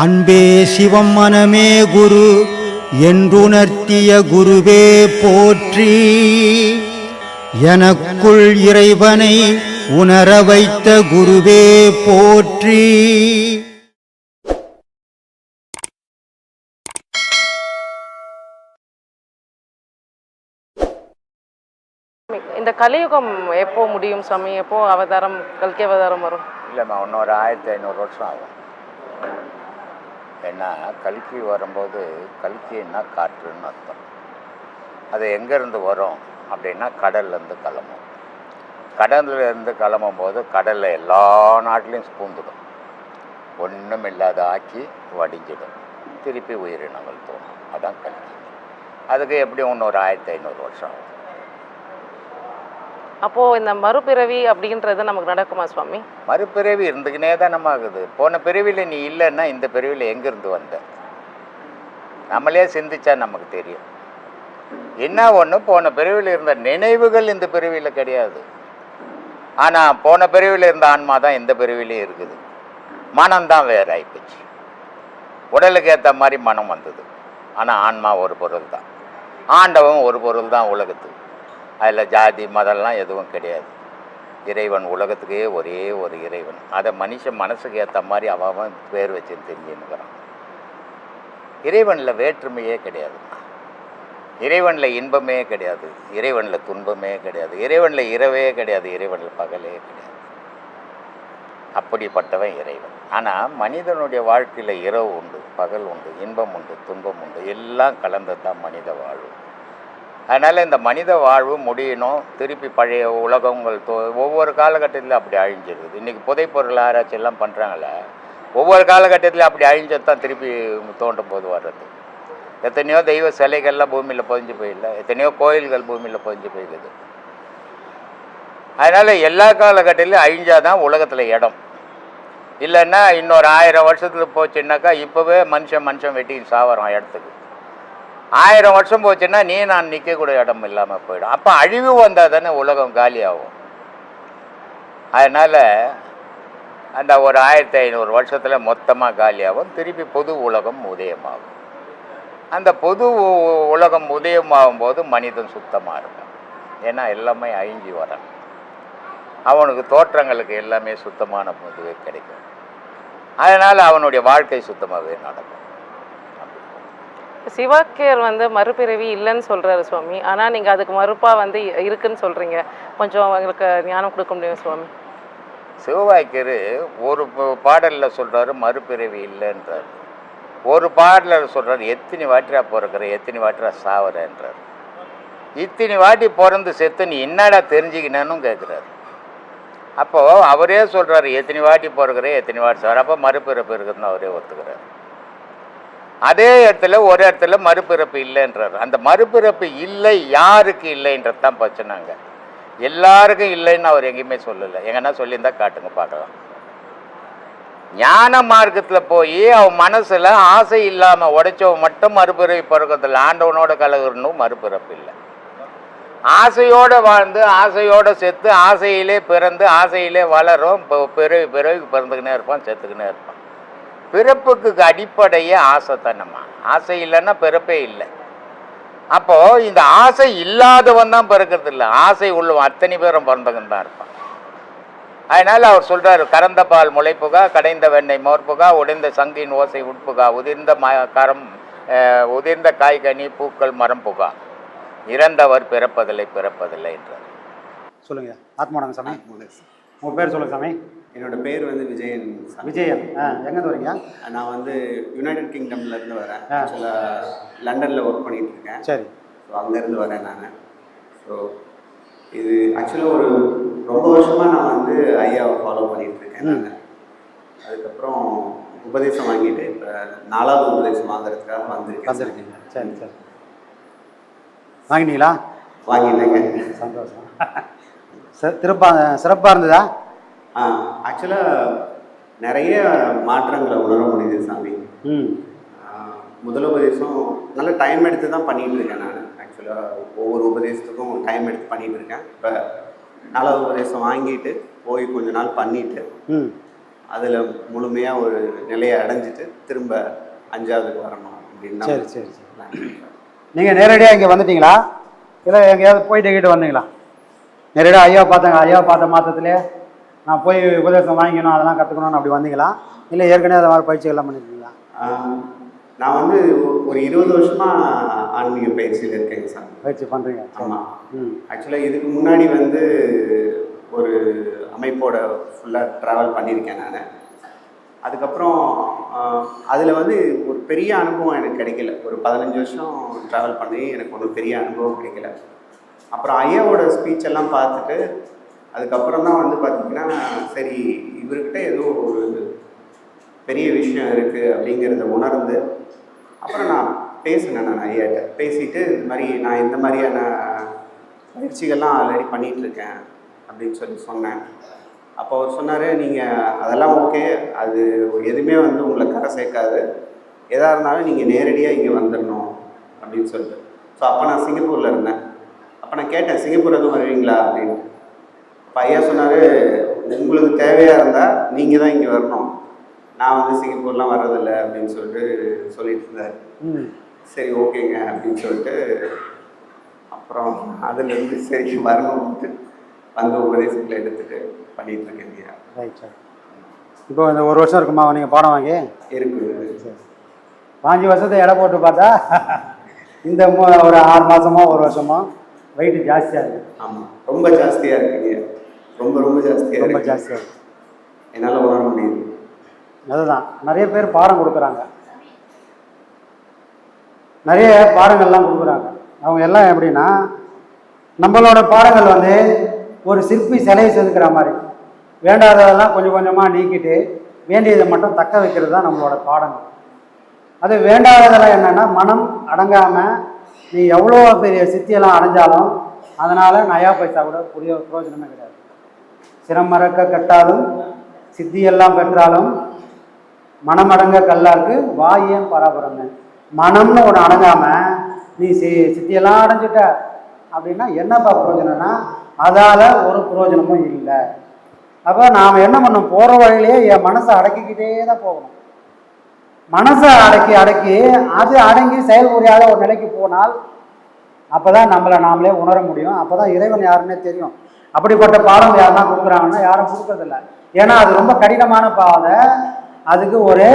அன்பே சிவம் மனமே குரு என்றுணர்த்திய குருவே போற்றி. எனக்குள் இறைவனை உணர வைத்த குருவே போற்றி. இந்த கலியுகம் எப்போ முடியும் சாமி? எப்போ அவதாரம் கல்கி அவதாரம் வரும்? இல்லைம்மா இன்னொரு ஆயிரத்தி ஐநூறு வருஷம் ஆகும். ஏன்னா கல்கி வரும்போது கல்கின்னா காற்றுன்னு அர்த்தம். அது எங்கேருந்து வரும் அப்படின்னா கடல்லேருந்து கிளம்பும். கடல்லேருந்து கிளம்பும் போது கடலில் எல்லா நாட்டிலையும் பூந்துடும் ஒன்றும் இல்லாத ஆக்கி வடிஞ்சிடும். திருப்பி உயிரினங்கள் தோணும். அதான் கல்கி. அதுக்கு எப்படியும் இன்னொரு ஆயிரத்தி ஐநூறு வருஷம் ஆகும். அப்போ இந்த மறுபிறவி அப்படின்றது நமக்கு நடக்குமா சுவாமி? மறுபிறவி இருந்துக்கினே நம்ம ஆகுது. போன பிறவியில் நீ இல்லைன்னா இந்த பிறவியில் எங்கேருந்து வந்த? நம்மளே சிந்திச்சா நமக்கு தெரியும். என்ன ஒன்று போன பிறவியில் இருந்த நினைவுகள் இந்த பிறவியில் கிடையாது. ஆனால் போன பிறவியில் இருந்த ஆன்மா தான் இந்த பிறவிலையும் இருக்குது. மனம்தான் வேற ஆகிப்போச்சு உடலுக்கு ஏற்ற மாதிரி மனம் வந்தது. ஆனால் ஆன்மா ஒரு பொருள் தான் ஆண்டவன் ஒரு பொருள் தான் உலகத்துக்கு. அதில் ஜாதி மதம்லாம் எதுவும் கிடையாது. இறைவன் உலகத்துக்கே ஒரே ஒரு இறைவன். அதை மனுஷன் மனசுக்கு ஏற்ற மாதிரி அவன் பேர் வச்சு தெரிஞ்சுன்னுக்கிறான். இறைவனில் வேற்றுமையே கிடையாது. இறைவனில் இன்பமே கிடையாது. இறைவனில் துன்பமே கிடையாது. இறைவனில் இரவே கிடையாது. இறைவனில் பகலே கிடையாது. அப்படிப்பட்டவன் இறைவன். ஆனால் மனிதனுடைய வாழ்க்கையில் இரவு உண்டு பகல் உண்டு இன்பம் உண்டு துன்பம் உண்டு. எல்லாம் கலந்து தான் மனித வாழ்வு. அதனால் இந்த மனித வாழ்வு முடியணும். திருப்பி பழைய உலகங்கள் தோ ஒவ்வொரு காலகட்டத்திலும் அப்படி அழிஞ்சிருக்குது இன்றைக்கி புதைப்பொருள் ஆராய்ச்சி எல்லாம் பண்ணுறாங்களே ஒவ்வொரு காலகட்டத்திலும் அப்படி அழிஞ்சது தான் திருப்பி தோண்டும் போது வர்றது. எத்தனையோ தெய்வ சிலைகள்லாம் பூமியில் பொதிஞ்சு போயிடல எத்தனையோ கோயில்கள் பூமியில் பொதிஞ்சு போயிடுது அதனால் எல்லா காலகட்டத்திலும் அழிஞ்சாதான் உலகத்தில் இடம். இல்லைன்னா இன்னொரு ஆயிரம் வருஷத்துக்கு போச்சுன்னாக்கா இப்போவே மனுஷன் மனுஷன் வெட்டி சாவரம் இடத்துக்கு. ஆயிரம் வருஷம் போச்சுன்னா நீ நான் நிற்கக்கூடிய இடம் இல்லாமல் போயிடும். அப்போ அழிவு வந்தால் தானே உலகம் காலியாகும். அதனால் அந்த ஒரு ஆயிரத்தி ஐநூறு வருஷத்தில் மொத்தமாக காலியாகும். திருப்பி பொது உலகம் உதயமாகும். அந்த பொது உலகம் உதயமாகும் போது மனிதன் சுத்தமாக இருக்கும் ஏன்னா எல்லாமே அழிஞ்சி வரான். அவனுக்கு தோற்றங்களுக்கு எல்லாமே சுத்தமான இதுவே கிடைக்கும். அதனால் அவனுடைய வாழ்க்கை சுத்தமாகவே நடக்கும். சிவாக்கியர் வந்து மறுபிறவி இல்லைன்னு சொல்கிறாரு சுவாமி. ஆனால் நீங்கள் அதுக்கு மறுப்பாக வந்து இருக்குன்னு சொல்கிறீங்க கொஞ்சம் எங்களுக்கு ஞானம் கொடுக்க முடியும் சுவாமி? சிவவாக்கியர் ஒரு பாடலில் சொல்கிறாரு மறுபிறவி இல்லைன்றார். ஒரு பாடலில் சொல்கிறார் எத்தனை வாட்டிரா பிறக்கிற எத்தனை வாட்டிரா சாவறன்றார். இத்தனை வாட்டி பிறந்து செத்து நீ என்னடா தெரிஞ்சுக்கினான்னு கேட்குறாரு அப்போது அவரே சொல்கிறாரு எத்தனை வாட்டி பிறக்கிற எத்தனை வாட்டி சார் அப்போ மறுபிறப்பு இருக்குதுன்னு அவரே ஒத்துக்கிறார். அதே இடத்துல ஒரு இடத்துல மறுபிறப்பு இல்லைன்றார். அந்த மறுபிறப்பு இல்லை யாருக்கு இல்லைன்றது தான் பிரச்சனைங்க எல்லாருக்கும் இல்லைன்னு அவர் எங்கேயுமே சொல்லலை. எங்கன்னா சொல்லியிருந்தா காட்டுங்க பார்க்கலாம். ஞான மார்க்கத்தில் போய் அவன் மனசில் ஆசை இல்லாமல் உடைச்சவன் மட்டும் மறுபிறவி பிறக்கத்தில் ஆண்டவனோட கலகுறனும் மறுபிறப்பு இல்லை. ஆசையோடு வாழ்ந்து ஆசையோடு செத்து ஆசையிலே பிறந்து ஆசையிலே வளரும் இப்போ பிறவி பிறவிக்கு பிறந்துக்கினே இருப்பான் செத்துக்கினே இருப்பான். பிறப்புக்கு அடிப்படையே ஆசை தானம்மா ஆசை இல்லைன்னா பிறப்பே இல்லை. அப்போ இந்த ஆசை இல்லாதவன் தான் பிறக்கிறது இல்லை. ஆசை உள்ளவன் அத்தனை பேரும் பிறந்தவன் தான் இருப்பான். அதனால அவர் சொல்றாரு கறந்த பால் முளைப்புகா கடைந்த வெண்ணெய் மோர்ப்புகா உடைந்த சங்கின் ஓசை உட்புகா உதிர்ந்த ம கரம் உதிர்ந்த காய்கனி பூக்கள் மரம் புகா. இறந்தவர் பிறப்பதில்லை பிறப்பதில்லை என்றார். சொல்லுங்க. ஆத்மானங்க சாமி உங்க பேர் சொல்லுங்க சாமி. என்னோட பேர் வந்து விஜயன் சாமி. விஜயன். ஆ எங்கேருந்து வரீங்க? நான் வந்து யுனைடெட் கிங்டம்ல இருந்து வரேன். ஆ. ஆக்சுவலாக லண்டனில் ஒர்க் பண்ணிட்டு இருக்கேன். சரி. ஸோ அங்கேருந்து வரேன் நான். ஸோ இது ஆக்சுவலாக ஒரு ரொம்ப வருஷமாக நான் வந்து ஐயாவை ஃபாலோ பண்ணிட்டு இருக்கேன் நான். அதுக்கப்புறம் உபதேசம் வாங்கிட்டு இப்போ நாலாவது உபதேசம் வாங்குறதுக்காக வந்திருக்கேன் வந்திருக்கீங்க. சரி சரி. வாங்கினீங்களா? வாங்கிட்டேங்க சந்தோஷம். ச- திருப்பா சிறப்பாக இருந்ததா? ஆக்சுவலாக நிறைய மாற்றங்களை உணர முடியுது சாமி. ம். முதல் உபதேசம் நல்ல டைம் எடுத்து தான் பண்ணிட்டு இருக்கேன் நான். ஆக்சுவலாக ஒவ்வொரு உபதேசத்துக்கும் டைம் எடுத்து பண்ணிட்டு இருக்கேன். இப்போ நாலாவது உபதேசம் வாங்கிட்டு போய் கொஞ்ச நாள் பண்ணிட்டு ம். அதில் முழுமையாக ஒரு நிலையை அடைஞ்சிட்டு திரும்ப அஞ்சாவதுக்கு வரணும் அப்படின்னு சரி சரி சரி. நீங்கள் நேரடியாக இங்கே வந்துட்டீங்களா? இல்லை எங்கேயாவது போயிட்டு கிட்ட வந்தீங்களா? நேரடியாக ஐயா பார்த்தாங்க. ஐயா பார்த்த மாற்றத்துலேயே நான் போய் உபதேசம் வாங்கிக்கணும் அதெல்லாம் கற்றுக்கணும்னு அப்படி வந்தீங்களா? இல்லை ஏற்கனவே அது மாதிரி பயிற்சிகள்லாம் பண்ணியிருக்கீங்களா நான் வந்து ஒரு இருபது வருஷமா ஆன்மீக பயிற்சியில் இருக்கேங்க சார். பயிற்சி பண்ணுறீங்க ஆமாம் ஆக்சுவலாக இதுக்கு முன்னாடி வந்து ஒரு அமைப்போட ஃபுல்லாக ட்ராவல் பண்ணியிருக்கேன் நான். அதுக்கப்புறம் அதில் வந்து ஒரு பெரிய அனுபவம் எனக்கு கிடைக்கல. ஒரு பதினஞ்சு வருஷம் ட்ராவல் பண்ணி எனக்கு ஒன்றும் பெரிய அனுபவம் கிடைக்கல. அப்புறம் ஐயாவோட ஸ்பீச் எல்லாம் பார்த்துட்டு அதுக்கப்புறம் தான் வந்து பார்த்திங்கன்னா சரி இவர்கிட்ட ஏதோ ஒரு பெரிய விஷயம் இருக்குது அப்படிங்கிறத உணர்ந்து அப்புறம் நான் பேசினேன் நான் ஐயாட்ட. பேசிட்டு இந்த மாதிரி நான் இந்த மாதிரியான பயிற்சிகள்லாம் ஆல்ரெடி பண்ணிகிட்ருக்கேன் அப்படின்னு சொல்லி சொன்னேன். அப்போ அவர் சொன்னார் நீங்கள் அதெல்லாம் ஓகே அது எதுவுமே வந்து உங்களை கரை சேர்க்காது. எதாக இருந்தாலும் நீங்கள் நேரடியாக இங்கே வந்துடணும் அப்படின்னு சொல்லிட்டு. ஸோ அப்போ நான் சிங்கப்பூரில் இருந்தேன். அப்போ நான் கேட்டேன் சிங்கப்பூர் எதுவும் வருவீங்களா? அப்படின்னு. அப்போ ஐயா சொன்னார் உங்களுக்கு தேவையாக இருந்தால் நீங்கள் தான் இங்கே வரணும். நான் வந்து சிங்கப்பூர்லாம் வர்றதில்ல அப்படின்னு சொல்லிட்டு சொல்லிட்டு இருந்தார். ம். சரி ஓகேங்க அப்படின்னு சொல்லிட்டு அப்புறம் அதுலேருந்து சரி வரணும்ட்டு வந்து உபதேசங்களை எடுத்துட்டு பண்ணிட்டு இருக்கேன் ஐயா ரைட் சார் இப்போ இந்த ஒரு வருஷம் இருக்குமா நீங்கள் பாடம் வாங்கி? இருக்குது பாஞ்சு வருஷத்தை எடை போட்டு பார்த்தா இந்த மு- ஒரு ஆறு மாதமோ ஒரு வருஷமோ வெயிட் ஜாஸ்தியாக இருக்குது ஆமாம் ரொம்ப ஜாஸ்தியாக இருக்குங்க. ரொம்ப ரொம்ப ஜாஸ்தியாக ரொம்ப ஜாஸ்தியாக இருக்குது என்னால் உணர முடியுது. அதுதான். நிறைய பேர் பாடம் கொடுக்குறாங்க. நிறைய பாடங்கள்லாம் கொடுக்குறாங்க. அவங்க எல்லாம் எப்படின்னா நம்மளோட பாடங்கள் வந்து ஒரு சிற்பி சிலையை செதுக்கிற மாதிரி. வேண்டாததெல்லாம் கொஞ்சம் கொஞ்சமாக நீக்கிட்டு வேண்டியதை மட்டும் தக்க வைக்கிறது தான் நம்மளோட பாடங்கள். அது வேண்டாததெல்லாம் என்னென்னா மனம் அடங்காமல் நீ எவ்வளோ பெரிய சித்தியெல்லாம் அடைஞ்சாலும் அதனால் நயா பைசா கூட புரிய பிரயோஜனமே கிடையாது. சிரமறக்க கட்டாலும் சித்தியெல்லாம் பெற்றாலும் மனமடங்க கல்லாருக்கு வாயேன் பராபரமே மனம்னு ஒன்று அடங்காமல் நீ சி சித்தியெல்லாம் அடைஞ்சிட்ட அப்படின்னா என்னப்பா பிரயோஜனம்னா அதால் ஒரு பிரயோஜனமும் இல்லை. அப்போ நாம் என்ன பண்ணணும் போகிற வழியிலேயே என் மனசை அடக்கிக்கிட்டே தான் போகணும். மனசை அடக்கி அடக்கி அது அடங்கி செயல் ஒரு நிலைக்கு போனால் அப்போ தான் நம்மளை நாமளே உணர முடியும். அப்போ தான் இறைவன் யாருன்னே தெரியும். அப்படிப்பட்ட பாடம் யாருன்னா கொடுக்குறாங்கன்னா யாரும் கொடுக்கறதில்ல. ஏன்னா அது ரொம்ப கடினமான பாதை அதுக்கு ஒரு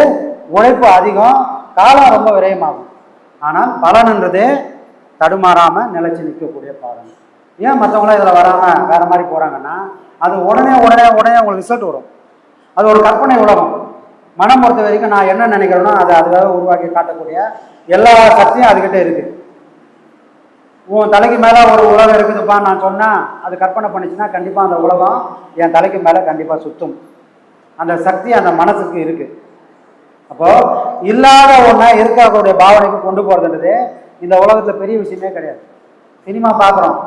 உழைப்பு அதிகம். காலம் ரொம்ப விரயமாகும். ஆனால் பலன்ன்றது தடுமாறாமல் நிலச்சி நிற்கக்கூடிய பாடம் ஏன் மற்றவங்களாம் இதில் வராமல் வேறு மாதிரி போகிறாங்கன்னா அது உடனே உடனே உடனே உங்களுக்கு ரிசல்ட் வரும். அது ஒரு கற்பனை உலகம். மனம் பொறுத்த வரைக்கும் நான் என்ன நினைக்கிறேனோ அதை அதுக்காக உருவாக்கி காட்டக்கூடிய எல்லா சக்தியும் அதுக்கிட்ட இருக்குது உன் தலைக்கு மேலே ஒரு உலகம் இருக்குதுப்பா நான் சொன்னேன் அது கற்பனை பண்ணிச்சுன்னா கண்டிப்பாக அந்த உலகம் என் தலைக்கு மேலே கண்டிப்பாக சுத்தும். அந்த சக்தி அந்த மனசுக்கு இருக்கு. அப்போ இல்லாத ஒன்றை இருக்கக்கூடிய பாவனைக்கு கொண்டு போகிறதுன்றது இந்த உலகத்தில் பெரிய விஷயமே கிடையாது. சினிமா பார்க்குறோம்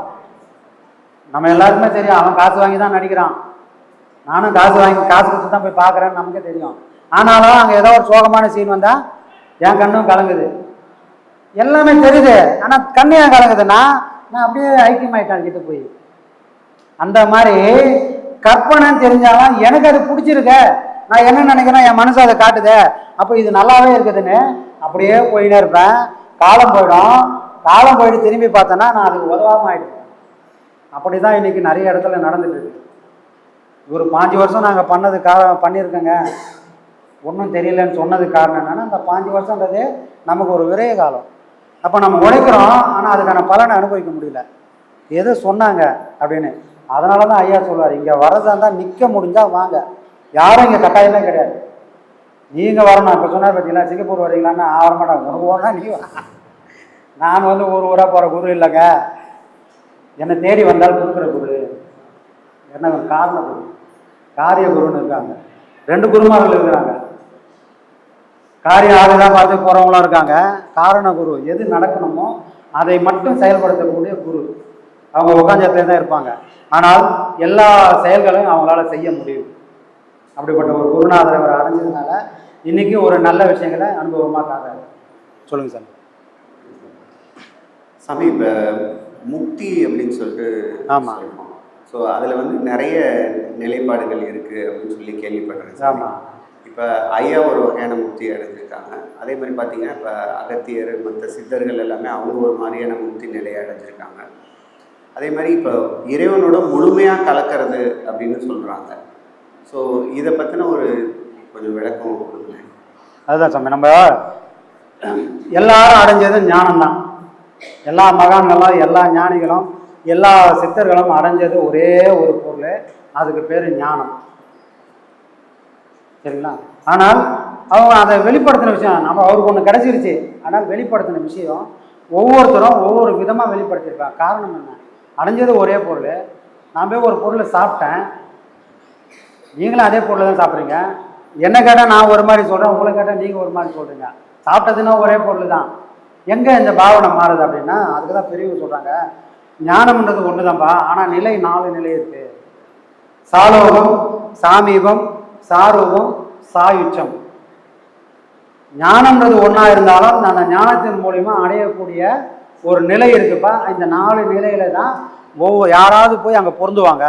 நம்ம எல்லாருக்குமே தெரியும். அவன் காசு வாங்கி தான் நடிக்கிறான். நானும் காசு வாங்கி காசு கொடுத்து தான் போய் பார்க்குறேன்னு நமக்கே தெரியும். ஆனாலும் அங்கே ஏதோ ஒரு சோகமான சீன் வந்தால் என் கண்ணும் கலங்குது. எல்லாமே தெரியுது. ஆனால் கண்ணு ஏன் கலங்குதுன்னா நான் அப்படியே ஐக்கியமாயிட்டேன் கிட்ட போய். அந்த மாதிரி கற்பனைன்னு தெரிஞ்சாலும் எனக்கு அது பிடிச்சிருக்க. நான் என்ன நினைக்கிறேன் என் மனசு அதை காட்டுதே. அப்போ இது நல்லாவே இருக்குதுன்னு அப்படியே போயினே இருப்பேன். காலம் போயிடும். காலம் போயிட்டு திரும்பி பார்த்தேன்னா நான் அதுக்கு உதவாமல் ஆகிடுவேன் அப்படி தான் இன்னைக்கு நிறைய இடத்துல நடந்துட்டு இருக்கு. ஒரு பாஞ்சு வருஷம் நாங்கள் பண்ணது கா பண்ணியிருக்கோங்க. ஒன்றும் தெரியலன்னு சொன்னதுக்கு காரணம் என்னென்னா அந்த பாஞ்சு வருஷன்றது நமக்கு ஒரு விரைய காலம். அப்போ நம்ம உழைக்கிறோம் ஆனால் அதுக்கான பலனை அனுபவிக்க முடியல. எது சொன்னாங்க அப்படின்னு. அதனால தான் ஐயா சொல்லுவார் இங்கே வரதா இருந்தால் நிற்க முடிஞ்சால் வாங்க. யாரும் இங்கே கட்டாயமே கிடையாது. நீங்கள் வரணும். இப்போ சொன்னார் பார்த்தீங்களா சிங்கப்பூர் வரீங்களான்னு ஆக மாட்டாங்க உனக்கு ஓடனா நீ வா. நான் வந்து ஊர் ஊராக போகிற குரு இல்லைங்க. என்னை தேடி வந்தால் கொடுக்குற குரு. என்ன காரண குரு. காரிய குருன்னு இருக்காங்க. ரெண்டு குருமார்கள் இருக்கிறாங்க. காரியம் ஆகுதான் பார்த்து போகிறவங்களும் இருக்காங்க. காரண குரு எது நடக்கணுமோ அதை மட்டும் செயல்படுத்தக்கூடிய குரு. அவங்க உட்காந்தத்துல தான் இருப்பாங்க. ஆனால் எல்லா செயல்களையும் அவங்களால செய்ய முடியும். அப்படிப்பட்ட ஒரு குருநாதர் அவர் அடைஞ்சதுனால இன்னைக்கு ஒரு நல்ல விஷயங்களை அனுபவமாக காட்டுறாரு. சொல்லுங்க சார். சாமி இப்போ முக்தி அப்படின்னு சொல்லிட்டு ஆமா. சொல்றோம். ஸோ அதில் வந்து நிறைய நிலைப்பாடுகள் இருக்குது அப்படின்னு சொல்லி கேள்விப்பட்டேன் சாமி. ஆமாம் இப்போ ஐயா ஒரு வகையான முக்தியை அடைஞ்சிருக்காங்க. அதே மாதிரி பார்த்தீங்கன்னா இப்போ அகத்தியர் மற்ற சித்தர்கள் எல்லாமே அவங்க ஒரு மாதிரியான முக்தி நிலையை அடைஞ்சிருக்காங்க. அதே மாதிரி இப்போ இறைவனோட முழுமையாக கலக்கிறது அப்படின்னு சொல்கிறாங்க ஸோ இதை பற்றின ஒரு கொஞ்சம் விளக்கம் கொடுங்களேன். அதுதான் சாமி. நம்ம எல்லாரும் அடைஞ்சது ஞானம்தான். எல்லா மகான்களும் எல்லா ஞானிகளும் எல்லா சித்தர்களும் அடைஞ்சது ஒரே ஒரு பொருள் அதுக்கு பேர் ஞானம். சரிங்களா ஆனால் அவங்க அதை வெளிப்படுத்தின விஷயம் நம்ம அவருக்கு ஒன்று கிடைச்சிருச்சு. ஆனால் வெளிப்படுத்தின விஷயம் ஒவ்வொருத்தரும் ஒவ்வொரு விதமாக வெளிப்படுத்தியிருக்காங்க காரணம் என்ன? அடைஞ்சது ஒரே பொருள். நான் போய் ஒரு பொருளை சாப்பிட்டேன். நீங்களும் அதே பொருளை தான் சாப்பிட்றீங்க. என்ன கேட்டால் நான் ஒரு மாதிரி சொல்கிறேன் உங்களை கேட்டால் நீங்கள் ஒரு மாதிரி சொல்கிறீங்க சாப்பிட்டதுன்னா ஒரே பொருள் தான். எங்கே இந்த பாவனை மாறுது அப்படின்னா அதுக்கு தான் பெரியவங்க சொல்கிறாங்க ஞானம்ன்றது ஒன்று தான்ப்பா ஆனால் நிலை நாலு நிலை இருக்குது சாலோகம் சாமீபம் சாரூபம் சாயுச்சம். ஞானம்ன்றது ஒன்றா இருந்தாலும் அந்த ஞானத்தின் மூலிமா அடையக்கூடிய ஒரு நிலை இருக்குப்பா. இந்த நாலு நிலையில தான் ஒவ்வொரு யாராவது போய் அங்கே பொருந்துவாங்க.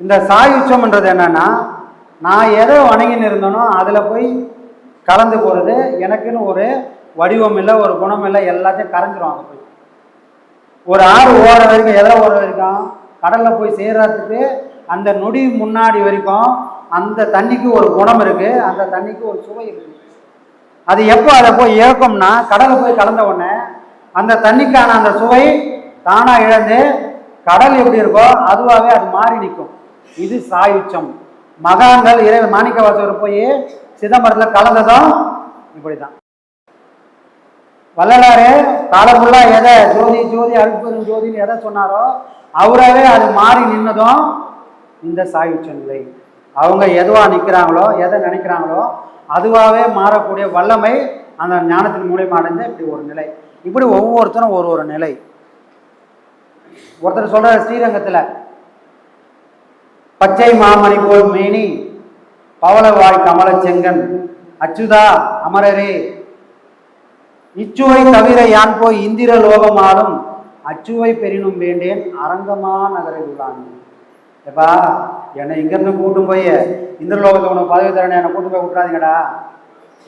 இந்த சாயுச்சம்ன்றது என்னன்னா நான் எதை வணங்கின்னு இருந்தேனோ அதில் போய் கலந்து போகிறது எனக்குன்னு ஒரு வடிவம் இல்லை ஒரு குணம் இல்லை எல்லாத்தையும் கரைஞ்சிருவாங்க போய். ஒரு ஆறு ஓர வரைக்கும் எதை ஓர வரைக்கும் கடலில் போய் சேர்றதுக்கு அந்த நொடி முன்னாடி வரைக்கும் அந்த தண்ணிக்கு ஒரு குணம் இருக்குது அந்த தண்ணிக்கு ஒரு சுவை இருக்குது அது எப்போ அதை போய் இழக்கும்னா கடலை போய் கலந்த உடனே அந்த தண்ணிக்கான அந்த சுவை தானாக இழந்து கடல் எப்படி இருக்கோ அதுவாகவே அது மாறி நிற்கும். இது சாயுச்சம் மகான்கள் இறை மாணிக்க வாசகர் போய் சிதம்பரத்தில் கலந்ததும் இப்படிதான். வள்ளலாறு காலமுள்ளா எதை ஜோதி ஜோதி அருட்பெரும் ஜோதின்னு எதை சொன்னாரோ அவராகவே அது மாறி நின்னதும் இந்த சாயுச்ச நிலை. அவங்க எதுவா நிற்கிறாங்களோ எதை நினைக்கிறாங்களோ அதுவாகவே மாறக்கூடிய வல்லமை அந்த ஞானத்தின் மூலியமாக அடைந்த இப்படி ஒரு நிலை. இப்படி ஒவ்வொருத்தரும் ஒரு ஒரு நிலை. ஒருத்தர் சொல்ற ஸ்ரீரங்கத்தில் பச்சை மாமணி போல் மேனி பவளவாய் கமல செங்கன் அச்சுதா அமரரே இச்சுவை தவிர யான் போய் இந்திர லோகமாலும் அச்சுவை பெரினும் வேண்டேன் அரங்கமா நகரை உள்ளான் எப்பா என்னை இங்கேருந்து கூட்டும் போய் இந்திரலோகத்தில் உனக்கு பதவி தரேன் என்னை கூட்டு போய் விட்றாதீங்கடா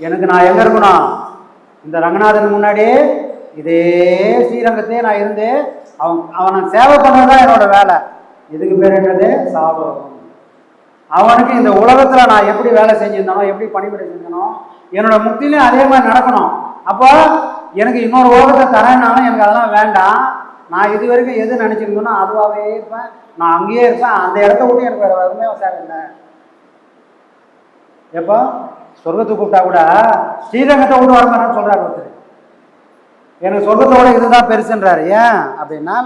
எனக்கு நான் எங்கே இருக்கணும்? இந்த ரங்கநாதன் முன்னாடி இதே ஸ்ரீரங்கத்தையே நான் இருந்து அவன் அவனை சேவை பண்ணுறது தான் என்னோட வேலை. இதுக்கு பேர் என்னது? சாபம். அவனுக்கு இந்த உலகத்தில் நான் எப்படி வேலை செஞ்சுருந்தனோ எப்படி பணிபுரை செஞ்சனோ என்னோட முக்திலையும் அதே மாதிரி நடக்கணும். அப்போ எனக்கு இன்னொரு உலகத்தை தரேன்னாலும் எனக்கு அதெல்லாம் வேண்டாம். நான் இது வரைக்கும் எது நினச்சிருந்தேனோ அதுவாகவே இருப்பேன். நான் அங்கேயே இருப்பேன். அந்த இடத்த விட்டு எனக்கு வேறு வருமே இல்லை. எப்போ? சொர்க்கத்துக்கு கூப்பிட்டா கூட ஸ்ரீரங்கத்தை விட்டு வரமாட்டான்னு சொல்கிறார் ஒருத்தர். எனக்கு சொர்க்கத்தோட இதுதான் பெருசுன்றாரு. ஏன் அப்படின்னா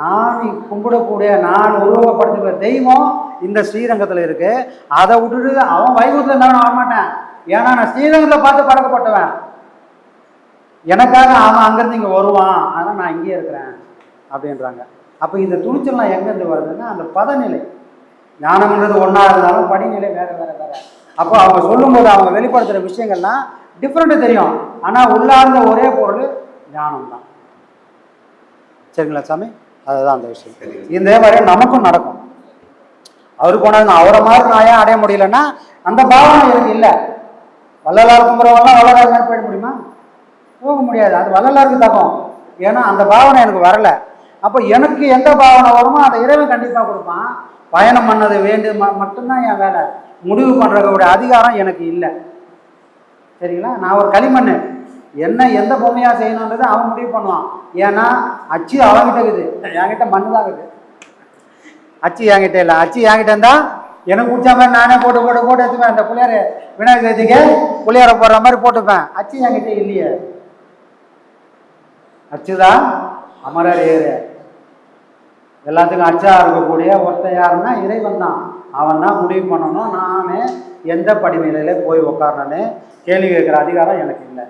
நான் கும்பிடக்கூடிய நான் உருவகப்படுத்துகிற தெய்வம் இந்த ஸ்ரீரங்கத்தில் இருக்குது அதை விட்டுட்டு அவன் வைகுத்தில் இருந்தாலும் வரமாட்டேன். ஏன்னா நான் ஸ்ரீரங்கத்தில் பார்த்து பழக்கப்பட்டவன். எனக்காக அவன் அங்கேருந்து இங்கே வருவான். ஆனால் நான் இங்கேயே இருக்கிறேன் அப்படின்றாங்க. அப்போ இந்த துணிச்சல்லாம் எங்கேருந்து வருதுன்னா அந்த பதநிலை. ஞானம்ன்றது ஒன்றா இருந்தாலும் படிநிலை வேறு வேறு வேற. அப்போ அவங்க சொல்லும்போது அவங்க வெளிப்படுத்துகிற விஷயங்கள்லாம் டிஃப்ரெண்ட்டு தெரியும். ஆனால் உள்ளார்ந்த ஒரே பொருள் ஞானம் தான் சரிங்களா சாமி? அதுதான் அந்த விஷயம். இதே மாதிரி நமக்கும் நடக்கும். அவர் போனது அவரை மாதிரி நான் ஏன் அடைய முடியலன்னா அந்த பாவனை எனக்கு இல்லை. வள்ளலார் கும்புறவங்களாம் வள்ளலார் போயிட முடியுமா? போக முடியாது. அது வள்ளலாருக்கு தகும் ஏன்னா அந்த பாவனை எனக்கு வரலை. அப்போ எனக்கு எந்த பாவனை வருமோ அதை இறைவன் கண்டிப்பாக கொடுப்பான். பயணம் பண்ணது வேண்டு ம- மட்டும்தான் என் வேலை. முடிவு பண்ணுறதோடைய அதிகாரம் எனக்கு இல்லை. சரிங்களா? நான் ஒரு களிமண் என்ன எந்த பொம்மையாக செய்யணுன்றது அவன் முடிவு பண்ணுவான். ஏன்னா அச்சு அவன்கிட்ட இருக்குது. என்கிட்ட மண்ணு தான் இருக்குது. அச்சு என்கிட்ட இல்லை. அச்சு என்கிட்ட இருந்தால் எனக்கு பிடிச்ச மாதிரி நானே போட்டு போட்டு போட்டு எடுத்துப்பேன். அந்த புளியார விநாயகர் சதுர்த்திக்கு பிள்ளையார போடுற மாதிரி போட்டுப்பேன். அச்சு என்கிட்ட இல்லையே. அச்சுதான் அமரர் ஏறு. எல்லாத்துக்கும் அச்சா இருக்கக்கூடிய ஒருத்தன் யாருன்னா இறைவன் தான் அவன் தான் முடிவு பண்ணணும். நானே எந்த படிநிலையில போய் உட்காரணுன்னு கேள்வி கேட்குற அதிகாரம் எனக்கு இல்லை.